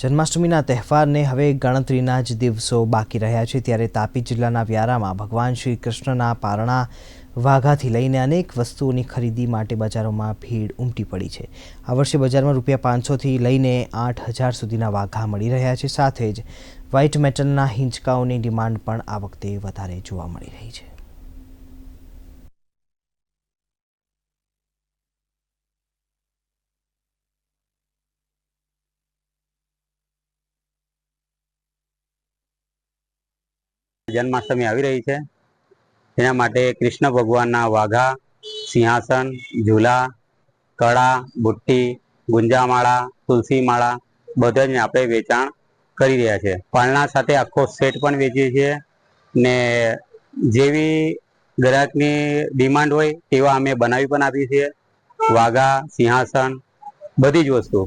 જન્માષ્ટમીના તહેવારને હવે ગણતરીના જ દિવસો બાકી રહ્યા છે. ત્યારે તાપી જિલ્લાના વ્યારામાં ભગવાન શ્રી કૃષ્ણના પારણા વાઘાથી લઈને અનેક વસ્તુઓની ખરીદી માટે બજારોમાં ભીડ ઉમટી પડી છે. આ વર્ષે બજારમાં રૂપિયા પાંચસોથી લઈને આઠ હજાર સુધીના વાઘા મળી રહ્યા છે. સાથે જ વ્હાઇટ મેટલના હિંચકાઓની ડિમાન્ડ પણ આ વખતે વધારે જોવા મળી રહી છે. જન્માષ્ટમી આવી રહી છે. એના માટે કૃષ્ણ ભગવાનના વાઘા, સિંહાસન, ઝૂલા, કળા, બુટ્ટી, ગુંજામાળા તુલસી માળા બધા જ આપણે વેચાણ કરી રહ્યા છે. પાલના સાથે આખો સેટ પણ વેચીએ છીએ ને જેવી ગ્રાહકની ડિમાન્ડ હોય તેવા અમે બનાવી પણ આપીએ છીએ. વાઘા, સિંહાસન, બધી જ વસ્તુ.